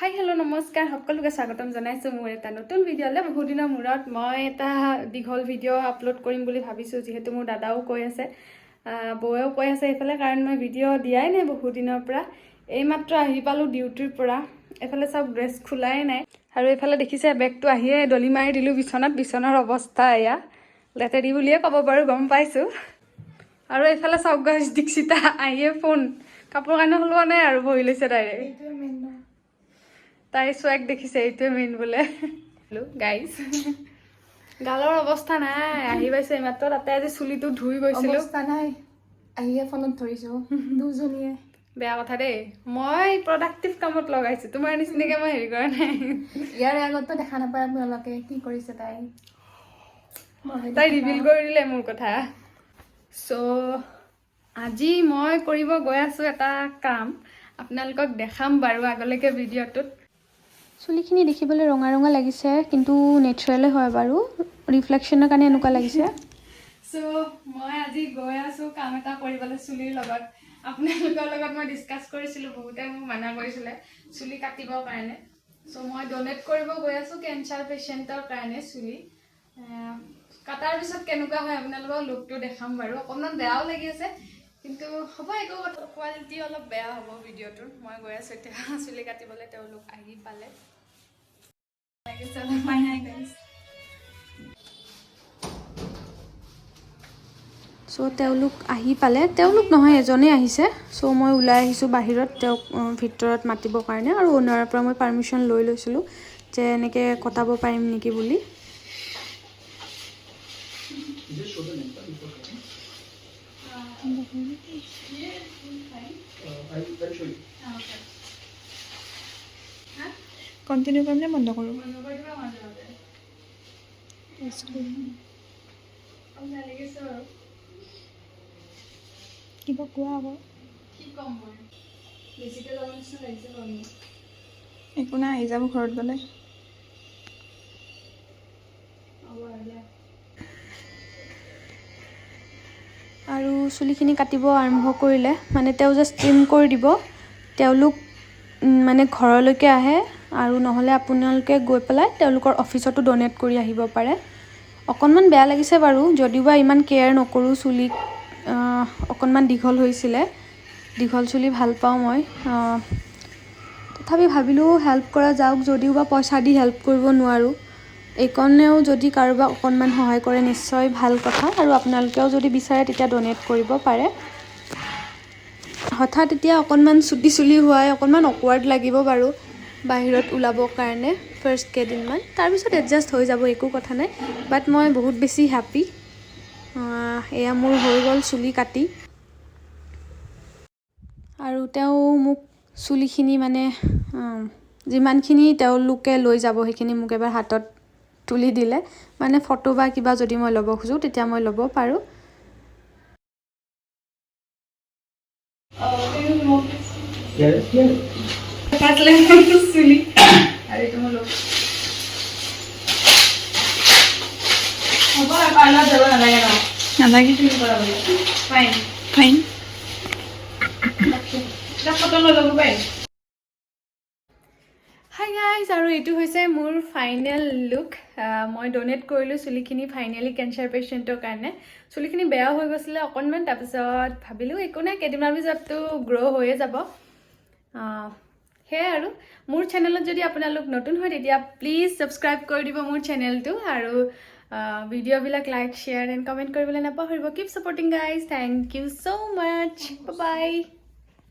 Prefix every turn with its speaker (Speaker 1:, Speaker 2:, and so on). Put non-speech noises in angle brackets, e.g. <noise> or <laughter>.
Speaker 1: Hi hello নমস্কাৰ। সকলোকে স্বাগতম জনাইছোঁ মোৰ এটা নতুন ভিডিঅ'লৈ। বহুত দিনৰ মূৰত মই এটা দীঘল ভিডিঅ' আপলোড কৰিম বুলি ভাবিছোঁ যিহেতু মোৰ দাদাও কৈ আছে বৌয়েও কৈ আছে এইফালে কাৰণ মই ভিডিঅ' দিয়াই নাই বহুত দিনৰ পৰা। এইমাত্ৰ আহি পালোঁ ডিউটিৰ পৰা। এইফালে চব ড্ৰেছ খোলাই নাই। আৰু এইফালে দেখিছে বেগটো আহিয়ে দলি মাৰি দিলোঁ বিচনাত বিচনাৰ অৱস্থা এয়া। লেতেৰি বুলিয়ে ক'ব পাৰোঁ গম পাইছোঁ। আৰু এইফালে চাওক দীক্ষিতা আহিয়ে ফোন। কাপোৰ কানি সলোৱা নাই আৰু বহি লৈছে ডাইৰেক্ট। তাই চোৱাক দেখিছে এইটোৱে মেইন বোলে। গাইজ গালৰ অৱস্থা নাই আহি পাইছে এইমাত্ৰ তাতে আজি চুলিটো ধুই গৈছিলো।
Speaker 2: অৱস্থা নাই আহিয়ে ফোনত ধৰিছো দুজনীয়ে।
Speaker 1: বেয়া কথা দেই মই প্ৰডাক্টিভ কামত লগাইছো তোমাৰ নিচিনাকে মই হেৰি কৰা নাই।
Speaker 2: ইয়াৰে আগতো দেখা নাপায় আপোনালোকে কি কৰিছে তাই?
Speaker 1: তাই ৰিভিল কৰি দিলে মোৰ কথা। চ' আজি মই কৰিব গৈ আছো এটা কাম আপোনালোকক দেখাম বাৰু আগলৈকে ভিডিঅ'টোত।
Speaker 3: চুলিখিনি দেখিবলৈ ৰঙা ৰঙা লাগিছে কিন্তু নেচাৰেলে হয় বাৰু। ৰিফ্লেকশ্যনৰ কাৰণে এনেকুৱা লাগিছে। <laughs>
Speaker 1: চ' মই আজি গৈ আছো কাম এটা কৰিবলৈ চুলিৰ লগত। আপোনালোকৰ লগত মই ডিছকাছ কৰিছিলোঁ বহুতে মোক মানা কৰিছিলে চুলি কাটিবৰ কাৰণে। চ' মই ডনেট কৰিব গৈ আছো কেঞ্চাৰ পেচেণ্টৰ কাৰণে চুলি। কাটাৰ পিছত কেনেকুৱা হয় আপোনালোকক লুকটো দেখাম বাৰু। অকণমান বেয়াও লাগি আছে কিন্তু হ'ব একো কোৱালিটি অলপ বেয়া হ'ব ভিডিঅ'টোৰ। মই গৈ আছো এতিয়া চুলি কাটিবলৈ তেওঁলোক আহি পালে। লাগিছে অলপ।
Speaker 3: চ' তেওঁলোক আহি পালে। তেওঁলোক নহয় এজনেই আহিছে। চ' মই ওলাই আহিছোঁ বাহিৰত। তেওঁক ভিতৰত মাতিবৰ কাৰণে আৰু অ'নাৰৰ পৰা মই পাৰ্মিশ্যন লৈ লৈছিলোঁ যে এনেকৈ কটাব পাৰিম নেকি বুলি।
Speaker 2: কণ্টিনিউ কৰিম নে বন্ধ কৰোঁ? কিবা কোৱা আকৌ। একো নাই আহি যাব ঘৰত গ'লে।
Speaker 1: আৰু
Speaker 3: চুলিখিনি কাটিব আৰম্ভ কৰিলে মানে তেওঁ জাষ্ট ট্ৰিম কৰি দিব তেওঁলোক মানে ঘৰলৈকে আহে। আৰু নহ'লে আপোনালোকে গৈ পেলাই তেওঁলোকৰ অফিচতো ডনেট কৰি আহিব পাৰে। অকণমান বেয়া লাগিছে বাৰু যদিওবা ইমান কেয়াৰ নকৰোঁ আহ, অকণমান দীঘল হৈছিলে। দীঘল চুলি ভাল পাওঁ মই। তথাপি ভাবিলোঁ হেল্প কৰা যাওক যদিওবা পইচা দি হেল্প কৰিব নোৱাৰোঁ। এইকণেও যদি কাৰোবাক অকণমান সহায় কৰে নিশ্চয় ভাল কথা। আৰু আপোনালোকেও যদি বিচাৰে তেতিয়া ডনেট কৰিব পাৰে। হঠাৎ এতিয়া অকণমান চুটি চুলি হোৱাই অকণমান অকৱাৰ্ড লাগিব বাৰু। বাহিৰত ওলাবৰ কাৰণে ফাৰ্ষ্ট কেইদিনমান। তাৰপিছত এডজাষ্ট হৈ যাব একো কথা নাই। বাট মই বহুত বেছি হেপ্পী এয়া মোৰ হৈ গ'ল চুলি কাটি। আৰু তেওঁ মোক চুলিখিনি মানে যিমানখিনি তেওঁলোকে লৈ যাব সেইখিনি মোক এবাৰ হাতত তুলি দিলে। মানে ফটো বা কিবা যদি মই ল'ব খোজোঁ তেতিয়া মই ল'ব পাৰোঁ।
Speaker 1: আৰু এইটো মোৰ look। হ'ব আৰু পাৰ্লাৰত যাব নালাগে ন।
Speaker 2: নালাগে
Speaker 1: Trim কৰা বুলি ফাইন
Speaker 2: ফাইন
Speaker 1: এটা ফটো লৈ ল'ব পাৰিম হাই গাইজ আৰু এইটো হৈছে মোৰ ফাইনেল লুক মই ডনেট কৰিলোঁ চুলিখিনি ফাইনেলি কেঞ্চাৰ পেচেণ্টৰ কাৰণে। চুলিখিনি বেয়া হৈ গৈছিলে অকণমান তাৰপিছত ভাবিলোঁ একো নাই কেইদিনমান পিছততো গ্ৰ' হৈয়ে যাব। আহ, সেয়াই আৰু। মোৰ চেনেলত যদি আপোনালোক নতুন হয় তেতিয়া প্লিজ ছাবস্ক্ৰাইব কৰি দিব মোৰ চেনেলটো আৰু ভিডিঅ'বিলাক লাইক শ্বেয়াৰ এণ্ড কমেণ্ট কৰিবলৈ নাপাহৰিব। Keep supporting guys thank you so' much bye